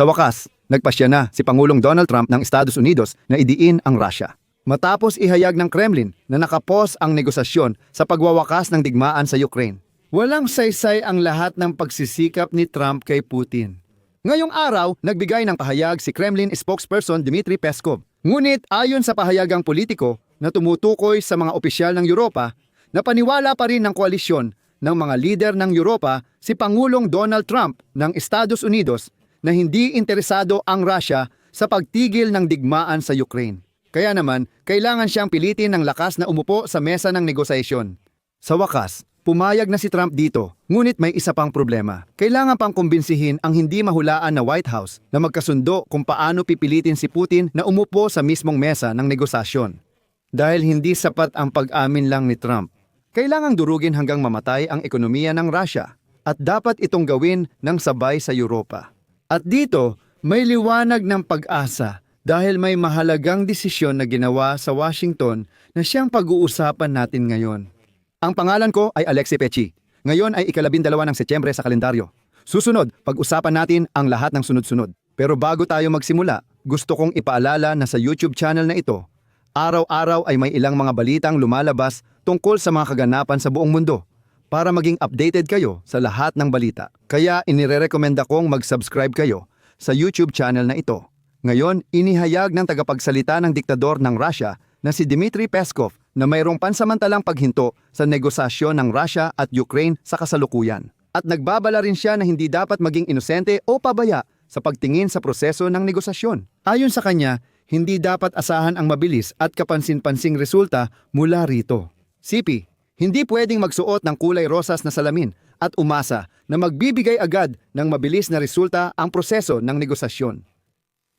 Sa wakas, nagpasya na si Pangulong Donald Trump ng Estados Unidos na idiin ang Russia. Matapos ihayag ng Kremlin na nakapos ang negosasyon sa pagwawakas ng digmaan sa Ukraine. Walang saysay ang lahat ng pagsisikap ni Trump kay Putin. Ngayong araw, nagbigay ng pahayag si Kremlin spokesperson Dmitry Peskov. Ngunit ayon sa pahayagang politiko na tumutukoy sa mga opisyal ng Europa, na paniwala pa rin ng koalisyon ng mga lider ng Europa si Pangulong Donald Trump ng Estados Unidos na hindi interesado ang Russia sa pagtigil ng digmaan sa Ukraine. Kaya naman, kailangan siyang pilitin ng lakas na umupo sa mesa ng negosasyon. Sa wakas, pumayag na si Trump dito, ngunit may isa pang problema. Kailangan pang kumbinsihin ang hindi mahulaan na White House na magkasundo kung paano pipilitin si Putin na umupo sa mismong mesa ng negosasyon. Dahil hindi sapat ang pag-amin lang ni Trump. Kailangang durugin hanggang mamatay ang ekonomiya ng Russia at dapat itong gawin ng sabay sa Europa. At dito, may liwanag ng pag-asa dahil may mahalagang desisyon na ginawa sa Washington na siyang pag-uusapan natin ngayon. Ang pangalan ko ay Alexi Pechi. Ngayon ay ikalabindalawa ng Setyembre sa kalendaryo. Susunod, pag-usapan natin ang lahat ng sunod-sunod. Pero bago tayo magsimula, gusto kong ipaalala na sa YouTube channel na ito, araw-araw ay may ilang mga balitang lumalabas tungkol sa mga kaganapan sa buong mundo para maging updated kayo sa lahat ng balita. Kaya inirerekomenda kong mag-subscribe kayo sa YouTube channel na ito. Ngayon, inihayag ng tagapagsalita ng diktador ng Russia na si Dmitry Peskov na mayroong pansamantalang paghinto sa negosasyon ng Russia at Ukraine sa kasalukuyan. At nagbabala rin siya na hindi dapat maging inosente o pabaya sa pagtingin sa proseso ng negosasyon. Ayon sa kanya, hindi dapat asahan ang mabilis at kapansin-pansing resulta mula rito. Sipi, hindi pwedeng magsuot ng kulay rosas na salamin at umasa na magbibigay agad ng mabilis na resulta ang proseso ng negosasyon.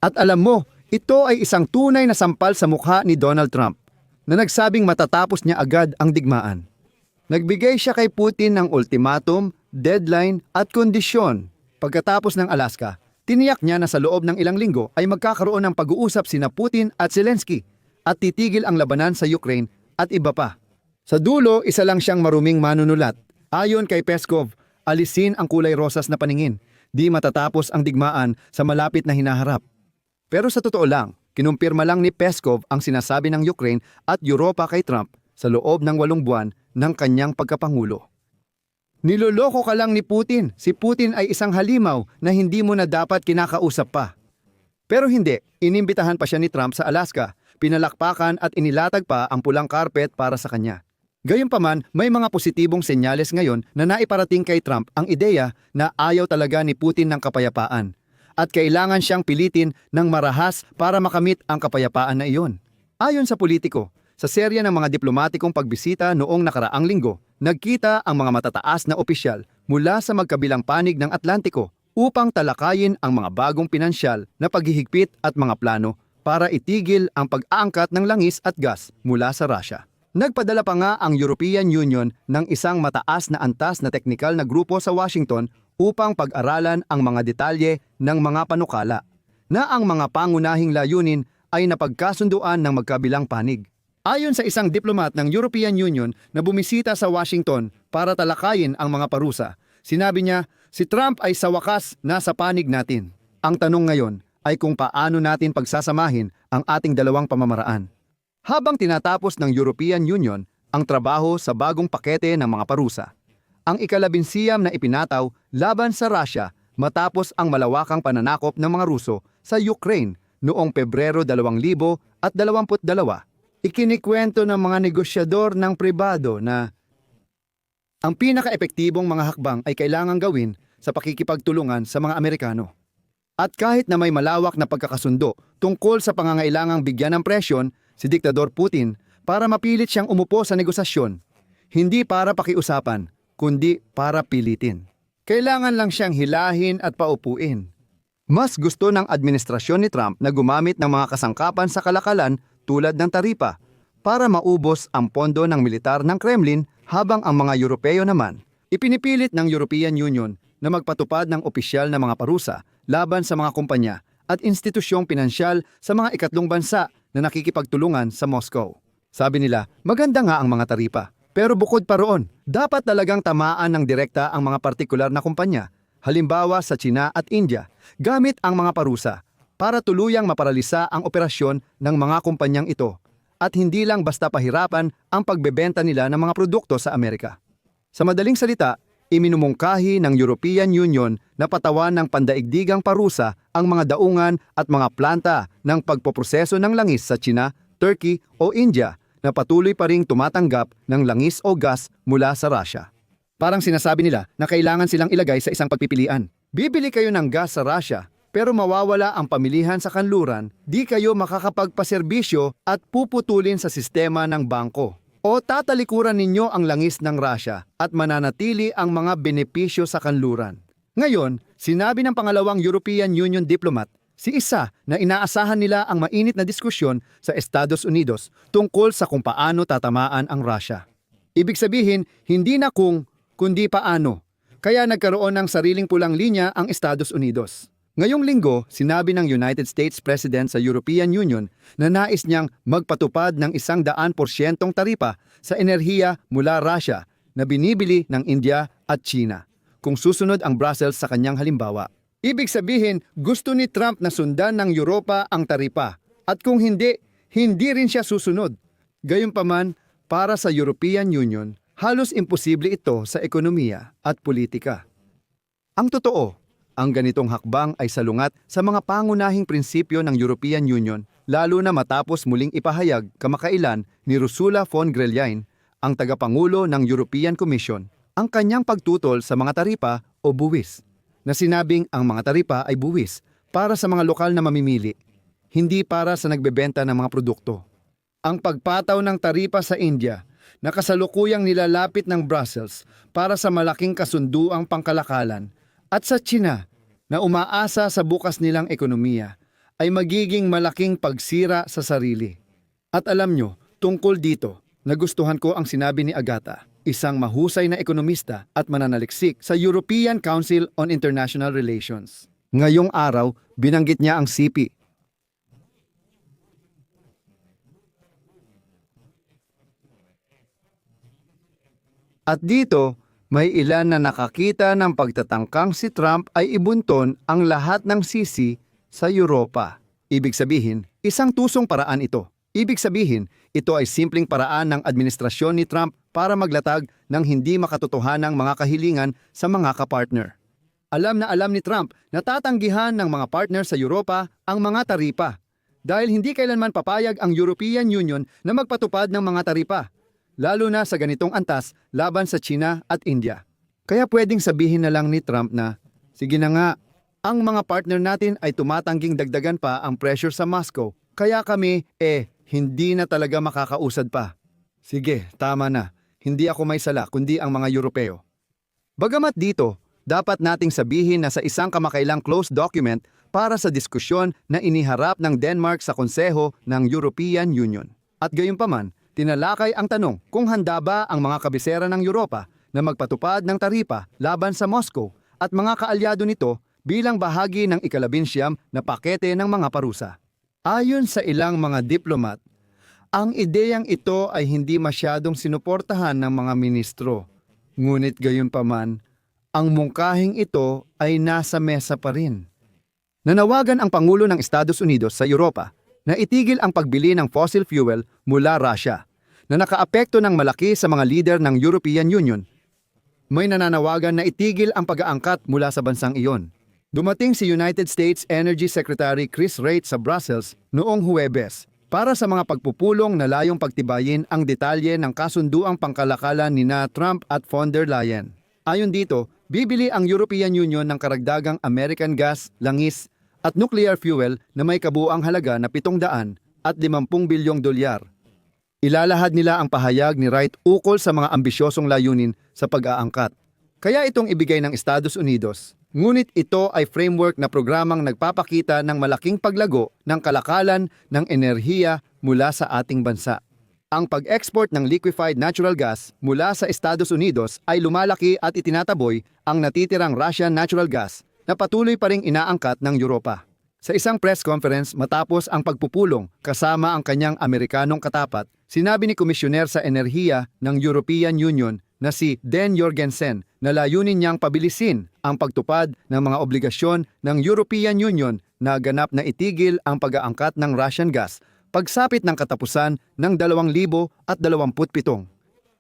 At alam mo, ito ay isang tunay na sampal sa mukha ni Donald Trump na nagsabing matatapos niya agad ang digmaan. Nagbigay siya kay Putin ng ultimatum, deadline at kondisyon. Pagkatapos ng Alaska, tiniyak niya na sa loob ng ilang linggo ay magkakaroon ng pag-uusap sina Putin at Zelensky at titigil ang labanan sa Ukraine at iba pa. Sa dulo, isa lang siyang maruming manunulat. Ayon kay Peskov, alisin ang kulay rosas na paningin. Di matatapos ang digmaan sa malapit na hinaharap. Pero sa totoo lang, kinumpirma lang ni Peskov ang sinasabi ng Ukraine at Europa kay Trump sa loob ng walong buwan ng kanyang pagkapangulo. Niloloko ka lang ni Putin. Si Putin ay isang halimaw na hindi mo na dapat kinakausap pa. Pero hindi, inimbitahan pa siya ni Trump sa Alaska, pinalakpakan at inilatag pa ang pulang carpet para sa kanya. Gayunpaman, may mga positibong senyales ngayon na naiparating kay Trump ang ideya na ayaw talaga ni Putin ng kapayapaan at kailangan siyang pilitin ng marahas para makamit ang kapayapaan na iyon. Ayon sa politiko, sa serya ng mga diplomatikong pagbisita noong nakaraang linggo, nagkita ang mga matataas na opisyal mula sa magkabilang panig ng Atlantiko upang talakayin ang mga bagong pinansyal na paghihigpit at mga plano para itigil ang pag-aangkat ng langis at gas mula sa Russia. Nagpadala pa nga ang European Union ng isang mataas na antas na teknikal na grupo sa Washington upang pag-aralan ang mga detalye ng mga panukala na ang mga pangunahing layunin ay napagkasunduan ng magkabilang panig. Ayon sa isang diplomat ng European Union na bumisita sa Washington para talakayin ang mga parusa, sinabi niya, si Trump ay sa wakas nasa panig natin. Ang tanong ngayon ay kung paano natin pagsasamahin ang ating dalawang pamamaraan. Habang tinatapos ng European Union ang trabaho sa bagong pakete ng mga parusa, ang ikalabinsiyam na ipinataw laban sa Russia matapos ang malawakang pananakop ng mga Ruso sa Ukraine noong Pebrero 2022, ikinikwento ng mga negosyador ng pribado na ang pinaka-epektibong mga hakbang ay kailangang gawin sa pakikipagtulungan sa mga Amerikano. At kahit na may malawak na pagkakasundo tungkol sa pangangailangang bigyan ng presyon si Diktador Putin para mapilit siyang umupo sa negosasyon, hindi para pakiusapan, kundi para pilitin. Kailangan lang siyang hilahin at paupuin. Mas gusto ng administrasyon ni Trump na gumamit ng mga kasangkapan sa kalakalan tulad ng taripa para maubos ang pondo ng militar ng Kremlin habang ang mga Europeo naman ipinipilit ng European Union na magpatupad ng opisyal na mga parusa laban sa mga kumpanya at institusyong pinansyal sa mga ikatlong bansa na nakikipagtulungan sa Moscow. Sabi nila, maganda nga ang mga taripa. Pero bukod pa roon, dapat talagang tamaan ng direkta ang mga partikular na kumpanya halimbawa sa China at India, gamit ang mga parusa para tuluyang maparalisa ang operasyon ng mga kumpanyang ito at hindi lang basta pahirapan ang pagbebenta nila ng mga produkto sa Amerika. Sa madaling salita, iminumungkahi ng European Union na patawan ng pandaigdigang parusa ang mga daungan at mga planta ng pagpoproseso ng langis sa China, Turkey o India na patuloy pa ring tumatanggap ng langis o gas mula sa Russia. Parang sinasabi nila na kailangan silang ilagay sa isang pagpipilian. Bibili kayo ng gas sa Russia pero mawawala ang pamilihan sa kanluran, di kayo makakapagpaserbisyo at puputulin sa sistema ng bangko. O tatalikuran ninyo ang langis ng Russia at mananatili ang mga benepisyo sa kanluran. Ngayon, sinabi ng pangalawang European Union diplomat, si isa na inaasahan nila ang mainit na diskusyon sa Estados Unidos tungkol sa kung paano tatamaan ang Russia. Ibig sabihin, hindi na kung, kundi paano. Kaya nagkaroon ng sariling pulang linya ang Estados Unidos. Ngayong linggo, sinabi ng United States President sa European Union na nais niyang magpatupad ng isang daan porsyentong taripa sa enerhiya mula Russia na binibili ng India at China kung susunod ang Brussels sa kanyang halimbawa. Ibig sabihin, gusto ni Trump na sundan ng Europa ang taripa at kung hindi, hindi rin siya susunod. Gayunpaman, para sa European Union, halos imposible ito sa ekonomiya at politika. Ang totoo, ang ganitong hakbang ay salungat sa mga pangunahing prinsipyo ng European Union lalo na matapos muling ipahayag kamakailan ni Ursula von Leyen, ang tagapangulo ng European Commission, ang kanyang pagtutol sa mga taripa o buwis, na sinabing ang mga taripa ay buwis para sa mga lokal na mamimili, hindi para sa nagbebenta ng mga produkto. Ang pagpataw ng taripa sa India na kasalukuyang nilalapit ng Brussels para sa malaking kasunduang pangkalakalan at sa China na umaasa sa bukas nilang ekonomiya ay magiging malaking pagsira sa sarili. At alam nyo, tungkol dito, nagustuhan ko ang sinabi ni Agata, isang mahusay na ekonomista at mananaliksik sa European Council on International Relations. Ngayong araw, binanggit niya ang CP. At dito, may ilan na nakakita ng pagtatangkang si Trump ay ibunton ang lahat ng sisi sa Europa. Ibig sabihin, isang tusong paraan ito. Ibig sabihin, ito ay simpleng paraan ng administrasyon ni Trump para maglatag ng hindi makatotohanang mga kahilingan sa mga kapartner. Alam na alam ni Trump na tatanggihan ng mga partner sa Europa ang mga taripa dahil hindi kailanman papayag ang European Union na magpatupad ng mga taripa lalo na sa ganitong antas laban sa China at India. Kaya pwedeng sabihin na lang ni Trump na, sige na nga, ang mga partner natin ay tumatangging dagdagan pa ang pressure sa Moscow, kaya kami, eh, hindi na talaga makakausad pa. Sige, tama na. Hindi ako may sala kundi ang mga Europeo. Bagamat dito, dapat nating sabihin na sa isang kamakailang closed document para sa diskusyon na iniharap ng Denmark sa Konseho ng European Union. At gayunpaman, tinalakay ang tanong kung handa ba ang mga kabisera ng Europa na magpatupad ng taripa laban sa Moscow at mga kaalyado nito bilang bahagi ng ikalabinsyam na pakete ng mga parusa. Ayon sa ilang mga diplomat, ang ideyang ito ay hindi masyadong sinuportahan ng mga ministro. Ngunit gayon paman, ang mungkahing ito ay nasa mesa pa rin. Nanawagan ang Pangulo ng Estados Unidos sa Europa na itigil ang pagbili ng fossil fuel mula Russia na nakaapekto ng malaki sa mga leader ng European Union. May nananawagan na itigil ang pag-aangkat mula sa bansang iyon. Dumating si United States Energy Secretary Chris Wright sa Brussels noong Huwebes para sa mga pagpupulong na layong pagtibayin ang detalye ng kasunduang pangkalakalan ni na Trump at von der Leyen. Ayon dito, bibili ang European Union ng karagdagang American gas, langis at nuclear fuel na may kabuang halaga na 700 at 50 bilyong dolyar. Ilalahad nila ang pahayag ni Wright ukol sa mga ambisyosong layunin sa pag-aangkat. Kaya itong ibigay ng Estados Unidos. Ngunit ito ay framework na programang nagpapakita ng malaking paglago ng kalakalan ng enerhiya mula sa ating bansa. Ang pag-export ng liquefied natural gas mula sa Estados Unidos ay lumalaki at itinataboy ang natitirang Russian natural gas na patuloy pa ring inaangkat ng Europa. Sa isang press conference matapos ang pagpupulong kasama ang kanyang Amerikanong katapat, sinabi ni Komisyoner sa Enerhiya ng European Union na si Den Jorgensen na layunin niyang pabilisin ang pagtupad ng mga obligasyon ng European Union na ganap na itigil ang pag-aangkat ng Russian gas pagsapit ng katapusan ng 2027.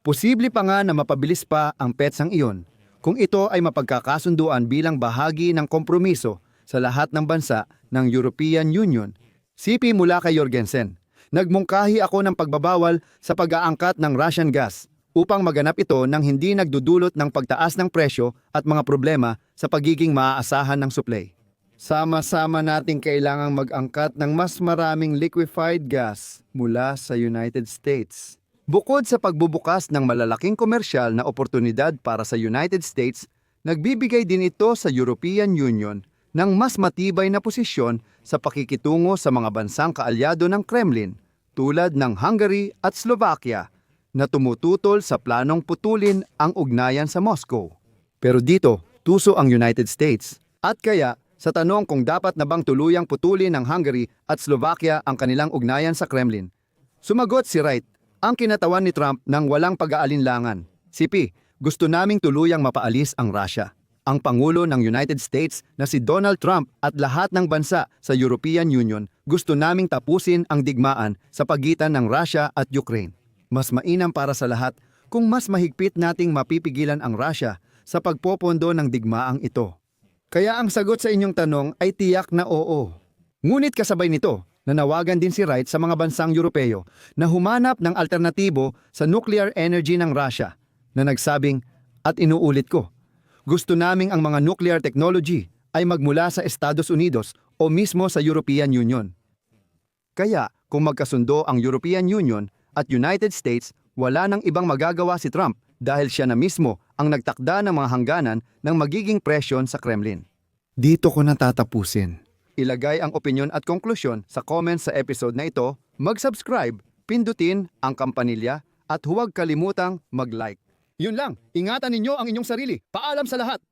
Posible pa nga na mapabilis pa ang petsang iyon kung ito ay mapagkakasunduan bilang bahagi ng kompromiso sa lahat ng bansa ng European Union. Sipi mula kay Jorgensen, nagmungkahi ako ng pagbabawal sa pag-aangkat ng Russian gas upang maganap ito nang hindi nagdudulot ng pagtaas ng presyo at mga problema sa pagiging maaasahan ng supply. Sama-sama nating kailangang mag-angkat ng mas maraming liquefied gas mula sa United States. Bukod sa pagbubukas ng malalaking komersyal na oportunidad para sa United States, nagbibigay din ito sa European Union ng mas matibay na posisyon sa pakikitungo sa mga bansang kaalyado ng Kremlin tulad ng Hungary at Slovakia na tumututol sa planong putulin ang ugnayan sa Moscow. Pero dito, tuso ang United States. At kaya, sa tanong kung dapat na bang tuluyang putulin ng Hungary at Slovakia ang kanilang ugnayan sa Kremlin, sumagot si Wright, ang kinatawan ni Trump ng walang pag-aalinlangan. Sipi, gusto naming tuluyang mapaalis ang Russia. Ang Pangulo ng United States na si Donald Trump at lahat ng bansa sa European Union gusto naming tapusin ang digmaan sa pagitan ng Russia at Ukraine. Mas mainam para sa lahat kung mas mahigpit nating mapipigilan ang Russia sa pagpopondo ng digmaang ito. Kaya ang sagot sa inyong tanong ay tiyak na oo. Ngunit kasabay nito, nanawagan din si Wright sa mga bansang Europeo na humanap ng alternatibo sa nuclear energy ng Russia na nagsabing, at inuulit ko, gusto naming ang mga nuclear technology ay magmula sa Estados Unidos o mismo sa European Union. Kaya kung magkasundo ang European Union at United States, wala nang ibang magagawa si Trump dahil siya na mismo ang nagtakda ng mga hangganan ng magiging presyon sa Kremlin. Dito ko natatapusin. Ilagay ang opinion at konklusyon sa comments sa episode na ito, mag-subscribe, pindutin ang kampanilya at huwag kalimutang mag-like. Yun lang, ingatan ninyo ang inyong sarili. Paalam sa lahat!